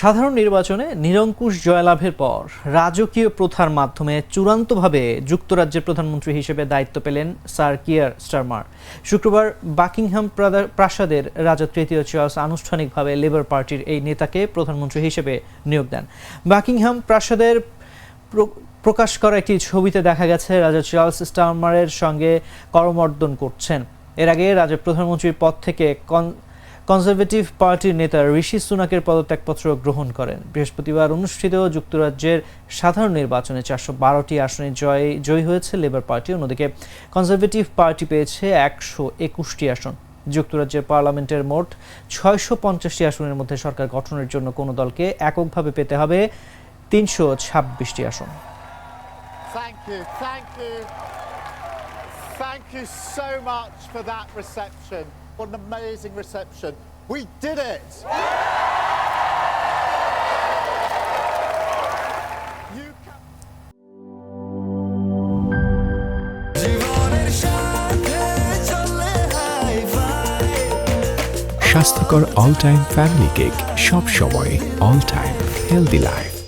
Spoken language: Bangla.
সাধারণ নির্বাচনে নিরঙ্কুশ জয়লাভের পর রাজকীয় প্রথার মাধ্যমে চূড়ান্তভাবে যুক্তরাজ্যের প্রধানমন্ত্রী হিসেবে দায়িত্ব পেলেন স্যার কিয়ার স্টারমার। শুক্রবার বাকিংহাম প্রাসাদের রাজা তৃতীয় চার্লস আনুষ্ঠানিকভাবে লেবার পার্টির এই নেতাকে প্রধানমন্ত্রী হিসেবে নিয়োগ দেন। বাকিংহাম প্রাসাদের প্র- প্রকাশ করা একটি ছবিতে দেখা গেছে রাজা চার্লস স্টারমারের সঙ্গে করমর্দন করছেন। এর আগে রাজা প্রধানমন্ত্রীর পদ থেকে কনজারভেটিভ পার্টির নেতা ঋষি সুনাকের পদত্যাগপত্র গ্রহণ করেন। বৃহস্পতিবার অনুষ্ঠিত যুক্তরাজ্যের সাধারণ নির্বাচনে চারশো বারোটি আসনে জয় জয়ী হয়েছে লেবার পার্টি। অন্যদিকে কনজারভেটিভ পার্টি পেয়েছে একশো একুশটি আসন। যুক্তরাজ্যের পার্লামেন্টের মোট ছয়শো পঞ্চাশটি আসনের মধ্যে সরকার গঠনের জন্য কোনো দলকে এককভাবে পেতে হবে তিনশো ছাব্বিশটি আসন। Thank you, so much for that reception. What an amazing reception. We did it! You can- স্বাস্থ্যকর all time family cake all time healthy life